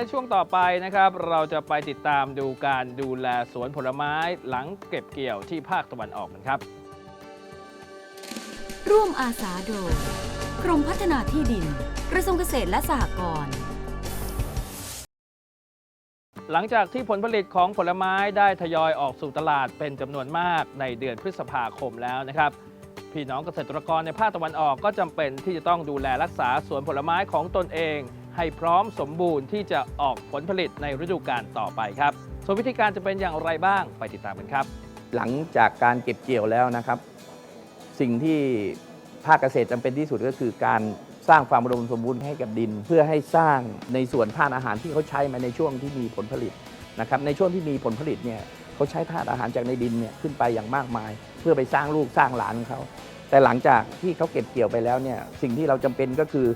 ในช่วงต่อไปนะครับเราจะไปติดตามดูการดูแลสวนผลไม้หลังเก็บเกี่ยวที่ภาคตะวันออกกันครับ ร่วมอาสาโดยกรมพัฒนาที่ดิน กระทรวงเกษตรและสหกรณ์หลังจากที่ผลผลิตของผลไม้ได้ทยอยออกสู่ตลาดเป็นจำนวนมากในเดือนพฤษภาคมแล้วนะครับ พี่น้องเกษตรกรในภาคตะวันออกก็จำเป็นที่จะต้องดูแลรักษาสวนผลไม้ของตนเอง ให้พร้อมสมบูรณ์ที่จะออกผลผลิตในฤดูกาลต่อไปครับ ส่วนวิธีการจะเป็นอย่างไรบ้างไปติดตามกันครับ หลังจากการเก็บเกี่ยวแล้วนะครับ สิ่งที่ภาคเกษตรจำเป็นที่สุดก็คือการสร้างความอุดมสมบูรณ์ให้กับดิน เพื่อให้สร้างในส่วนธาตุอาหารที่เขาใช้มาในช่วงที่มีผลผลิตนะครับในช่วงที่มีผลผลิตเนี่ยเขาใช้ธาตุอาหารจากในดินเนี่ยขึ้นไปอย่างมากมาย เพื่อไปสร้างลูกสร้างหลานของเขาแต่หลังจากที่เขาเก็บเกี่ยวไปแล้วเนี่ยสิ่งที่เราจำเป็นก็คือ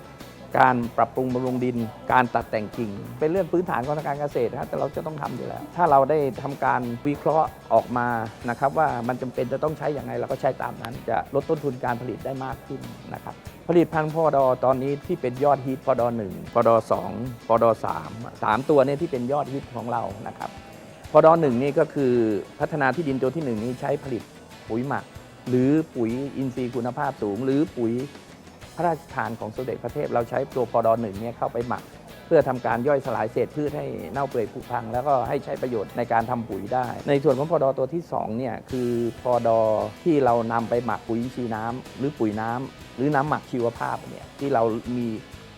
การปรับปรุงบำรุงดิน การตัดแต่งกิ่ง เป็นเรื่องพื้นฐานของทางการเกษตรนะครับแต่เราจะต้องทำอยู่แล้ว ถ้าเราได้ทำการวิเคราะห์ออกมานะครับ ว่ามันจำเป็นจะต้องใช้อย่างไรเราก็ใช้ตามนั้น จะลดต้นทุนการผลิตได้มากขึ้นนะครับ ผลิตภัณฑ์พอดอตอนนี้ที่เป็นยอดฮิตพอดอหนึ่งพอดอสองพอดอสามสามตัวนี่ยที่เป็นยอดฮิตของเรานะครับพอดอหนึ่งนี่ก็คือพัฒนาที่ดินตัวที่หนึ่งนี้ใช้ผลิตปุ๋ยหมัก หรือปุ๋ยอินทรีย์คุณภาพสูง หรือปุ๋ย พระราชทานของสมเด็จพระเทพเราใช้ตัวปอดอหนึ่งเนี่ยเข้าไปหมัก เพื่อทำการย่อยสลายเศษพืชให้เน่าเปื่อยผุพัง แล้วก็ให้ใช้ประโยชน์ในการทำปุ๋ยได้ ในส่วนของพอดอตัวที่2เนี่ยคือพอดอที่เรานำไปหมักปุ๋ยชีน้ำหรือปุ๋ยน้ำหรือน้ำหมักชีวภาพเนี่ยที่เรามี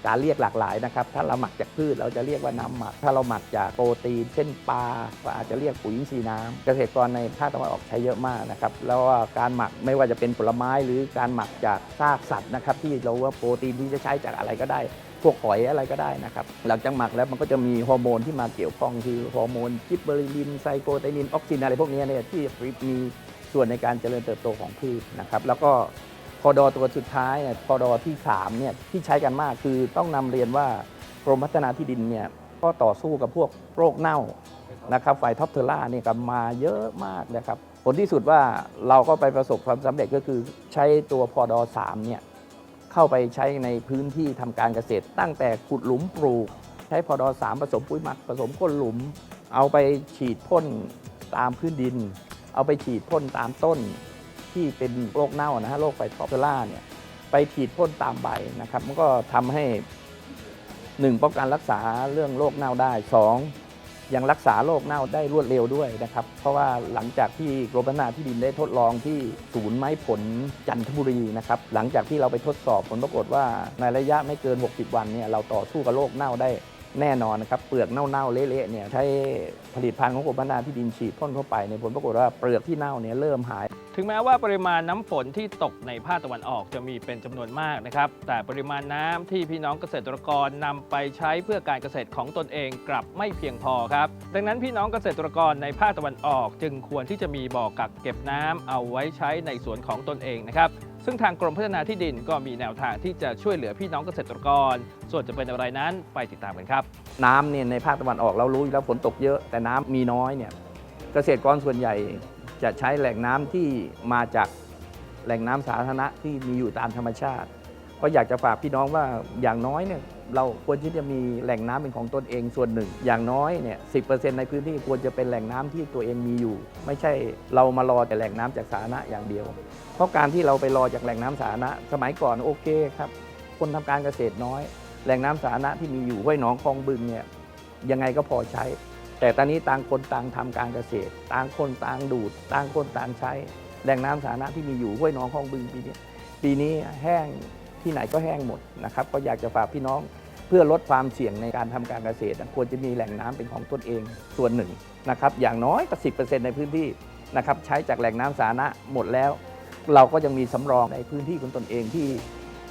การเรียกหลากหลายนะครับ ถ้าเราหมักจากพืชเราจะเรียกว่าน้ำหมัก ถ้าเราหมักจากโปรตีนเช่นปลาก็อาจจะเรียกปุ๋ยอินทรีย์น้ำเกษตรกรในภาคตะวันออกใช้เยอะมากนะครับ แล้วการหมักไม่ว่าจะเป็นผลไม้หรือการหมักจากซากสัตว์นะครับ ที่เราว่าโปรตีนที่จะใช้จากอะไรก็ได้พวกหอยอะไรก็ได้นะครับ หลังจากหมักแล้วมันก็จะมีฮอร์โมนที่มาเกี่ยวข้องคือฮอร์โมนจิบเบอริลินไซโคไตนินออกซินอะไรพวกนี้เนี่ยที่มีส่วนในการเจริญเติบโตของพืชนะครับ แล้วก็ พอดอตัวสุดท้ายเนี่ยพอดอที่3เนี่ยที่ใช้กันมากคือต้องนำเรียนว่ากรมพัฒนาที่ดินเนี่ยก็ต่อสู้กับพวกโรคเน่านะครับฝ่ายท็อปเทอร่าเนี่ยก็มาเยอะมากนะครับผลที่สุดว่าเราก็ไปประสบความสำเร็จก็คือใช้ตัวพอดอ3เนี่ยเข้าไปใช้ในพื้นที่ทำการเกษตร ตั้งแต่ขุดหลุมปลูก ใช้พอดอสามผสมปุ๋ยหมักผสมก้นหลุม เอาไปฉีดพ่นตามพื้นดิน เอาไปฉีดพ่นตามต้น ที่เป็นโรคเน่านะฮะโรคไฟทอปเปอร่าเนี่ยไปฉีดพ่นตามใบนะครับ มันก็ทำให้หนึ่งป้องกันรักษาเรื่องโรคเน่าได้สองยังรักษาโรคเน่าได้รวดเร็วด้วยนะครับ เพราะว่าหลังจากที่กรมพัฒนาที่ดินได้ทดลองที่ศูนย์ไม้ผลจันทบุรีนะครับ หลังจากที่เราไปทดสอบผลปรากฏว่าในระยะไม่เกิน 60 วันเนี่ยเราต่อสู้กับโรคเน่าได้แน่นอนนะครับเปลือกเน่าๆเละๆเนี่ยใช้ผลิตภัณฑ์ของกรมพัฒนาที่ดินฉีดพ่นเข้าไปในผลปรากฏว่าเปลือกที่เน่าเนี่ยเริ่มหาย ถึงแม้ว่าปริมาณน้ำฝนที่ตกในภาคตะวันออกจะมีเป็นจำนวนมากนะครับ แต่ปริมาณน้ำที่พี่น้องเกษตรกรนำไปใช้เพื่อการเกษตรของตนเองกลับไม่เพียงพอครับ ดังนั้นพี่น้องเกษตรกรในภาคตะวันออก จึงควรที่จะมีบ่อกักเก็บน้ำเอาไว้ใช้ในสวนของตนเองนะครับซึ่งทางกรมพัฒนาที่ดินก็มีแนวทางที่จะช่วยเหลือพี่น้องเกษตรกร ส่วนจะเป็นอะไรนั้นไปติดตามกันครับ น้ำเนี่ยในภาคตะวันออกเรารู้อยู่แล้วฝนตกเยอะแต่น้ำมีน้อยเนี่ยเกษตรกรส่วนใหญ่ จะใช้แหล่งน้ำที่มาจากแหล่งน้ำสาธารณะที่มีอยู่ตามธรรมชาติ ก็อยากจะฝากพี่น้องว่าอย่างน้อยเนี่ยเราควรที่จะมีแหล่งน้ำเป็นของตนเองส่วนหนึ่ง อย่างน้อยเนี่ยสิในพื้นที่ควรจะเป็นแหล่งน้ำที่ตัวเองมีอยู่ ไม่ใช่เรามารอแต่แหล่งน้ำจากสาธารณะอย่างเดียว เพราะการที่เราไปรอจากแหล่งน้ำสาธารณะสมัยก่อนโอเคครับ คนทำการเกษตรน้อย แหล่งน้ำสาธารณะที่มีอยู่ห้วยหนองคลองบึงเนี่ยยังไงก็พอใช้ แต่ตอนนี้ต่างคนต่างทำการเกษตร ต่างคนต่างดูด ต่างคนต่างใช้แหล่งน้ำสาธารณะที่มีอยู่ห้วยหนองคลองบึงปีนี้ปีนี้แห้งที่ไหนก็แห้งหมดนะครับก็อยากจะฝากพี่น้องเพื่อลดความเสี่ยงในการทำการเกษตร ควรจะมีแหล่งน้ำเป็นของตนเองส่วนหนึ่งนะครับอย่างน้อยก็สิในพื้นที่นะครับใช้จากแหล่งน้ำสาธารณะหมดแล้ว เราก็ยังมีสำรองในพื้นที่ของตนเองที่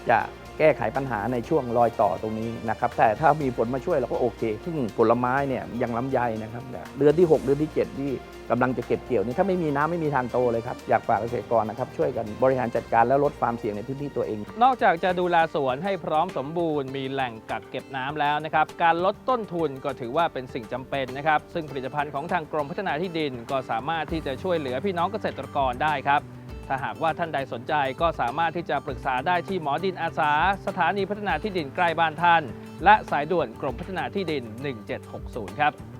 จะ แก้ไขปัญหาในช่วงรอยต่อตรงนี้นะครับแต่ถ้ามีผลมาช่วยเราก็โอเค ซึ่งผลไม้เนี่ยยังลำไยนะครับเดือนที่ 6 เดือนที่ 7 ที่กำลังจะเก็บเกี่ยวนี่ถ้าไม่มีน้ำไม่มีทางโตเลยครับ อยากฝากเกษตรกรนะครับช่วยกันบริหารจัดการแล้วลดความเสี่ยงในพื้นที่ตัวเอง นอกจากจะดูแลสวนให้พร้อมสมบูรณ์มีแหล่งกักเก็บน้ำแล้วนะครับการลดต้นทุนก็ถือว่าเป็นสิ่งจำเป็นนะครับซึ่งผลิตภัณฑ์ของทางกรมพัฒนาที่ดิน ก็สามารถที่จะช่วยเหลือพี่น้องเกษตรกรได้ครับ ถ้าหากว่าท่านใดสนใจก็สามารถที่จะปรึกษาได้ที่หมอดินอาสา สถานีพัฒนาที่ดินใกล้บ้านท่าน และสายด่วนกรมพัฒนาที่ดิน 1760 ครับ